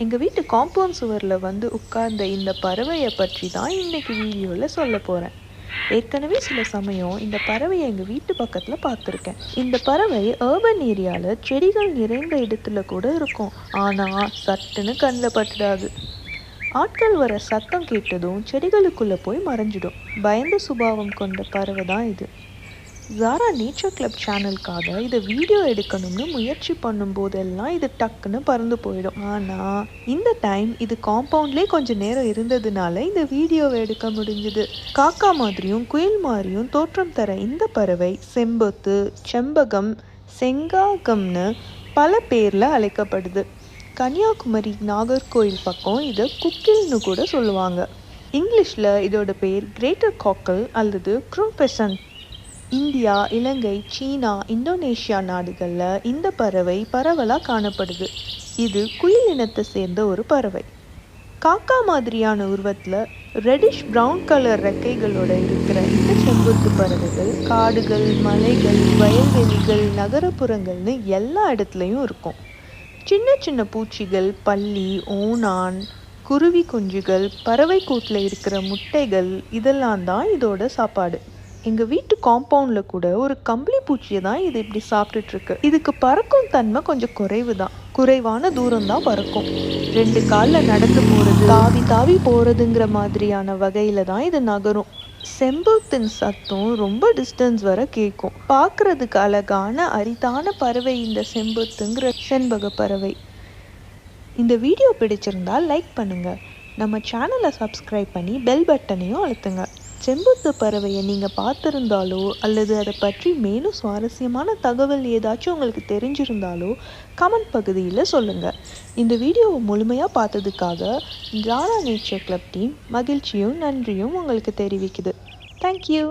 எங்கள் வீட்டு காம்பவுண்ட் சுவரில் வந்து உட்கார்ந்த இந்த பறவையை பற்றி தான் இன்றைக்கி வீடியோவில் சொல்ல போகிறேன் ஏற்கனவே சில சமயம் இந்த பறவையை எங்கள் வீட்டு பக்கத்தில் பார்த்துருக்கேன். இந்த பறவை ஏர்பன் ஏரியாவில் செடிகள் நிறைந்த இடத்துல கூட இருக்கும். ஆனால் சட்டுன்னு கண்ணில் பட்டுடாது. ஆட்கள் வர சத்தம் கேட்டதும் செடிகளுக்குள்ளே போய் மறைஞ்சிடும். பயந்த சுபாவம் கொண்ட பறவை தான் இது. ஜாரா நேச்சர் கிளப் சேனலுக்காக இதை வீடியோ எடுக்கணும்னு முயற்சி பண்ணும்போதெல்லாம் இது டக்குன்னு பறந்து போயிடும். ஆனால் இந்த டைம் இது காம்பவுண்ட்லேயே கொஞ்சம் நேரம் இருந்ததுனால இந்த வீடியோவை எடுக்க முடிஞ்சுது. காக்கா மாதிரியும் குயில் மாதிரியும் தோற்றம் தர இந்த பறவை செம்பொத்து செம்பகம் செங்காகம்னு பல பேரில் அழைக்கப்படுது. கன்னியாகுமரி நாகர்கோயில் பக்கம் இதை குக்கில்னு கூட சொல்லுவாங்க. இங்கிலீஷில் இதோட பேர் கிரேட்டர் காக்கல் அல்லது க்ரோபெசன்ட் இந்தியா இலங்கை சீனா இந்தோனேஷியா நாடுகளில் இந்த பறவை பரவலாக காணப்படுது. இது குயில் இனத்தை சேர்ந்த ஒரு பறவை. காக்கா மாதிரியான உருவத்தில் ரெடிஷ் ப்ரௌன் கலர் ரெக்கைகளோட இருக்கிற இந்த செம்புத்து பறவைகள் காடுகள் மலைகள் வயல்வெளிகள் நகரப்புறங்கள்னு எல்லா இடத்துலையும் இருக்கும். சின்ன சின்ன பூச்சிகள் பள்ளி ஓணான் குருவி குஞ்சுகள் பறவை கூட்டில் இருக்கிற முட்டைகள் இதெல்லாம் தான் இதோட சாப்பாடு. எங்கள் வீட்டு காம்பவுண்டில் கூட ஒரு கம்பளி பூச்சியை தான் இது இப்படி சாப்பிட்டுட்ருக்கு இதுக்கு பறக்கும் தன்மை கொஞ்சம் குறைவு தான் குறைவான தூரம் தான் பறக்கும். ரெண்டு காலில் நடந்து போகிறது தாவி தாவி போகிறதுங்கிற மாதிரியான வகையில் தான் இது நகரும். செம்பூத்தின் சத்தம் ரொம்ப டிஸ்டன்ஸ் வர கேட்கும். பார்க்கறதுக்கு அழகான அரிதான பறவை இந்த செம்பூத்துங்கிற செண்பக பறவை. இந்த வீடியோ பிடிச்சிருந்தால் லைக் பண்ணுங்கள் நம்ம சேனலை சப்ஸ்கிரைப் பண்ணி பெல் பட்டனையும் அழுத்துங்க. செம்புத்து பறவையை நீங்கள் பார்த்துருந்தாலோ அல்லது அதை பற்றி மேலும் சுவாரஸ்யமான தகவல் ஏதாச்சும் உங்களுக்கு தெரிஞ்சிருந்தாலோ கமெண்ட் பகுதியில் சொல்லுங்கள் இந்த வீடியோவை முழுமையாக பார்த்ததுக்காக ஜாரா நேச்சர் கிளப் டீம் மகிழ்ச்சியும் நன்றியும் உங்களுக்கு தெரிவிக்குது. தேங்க்யூ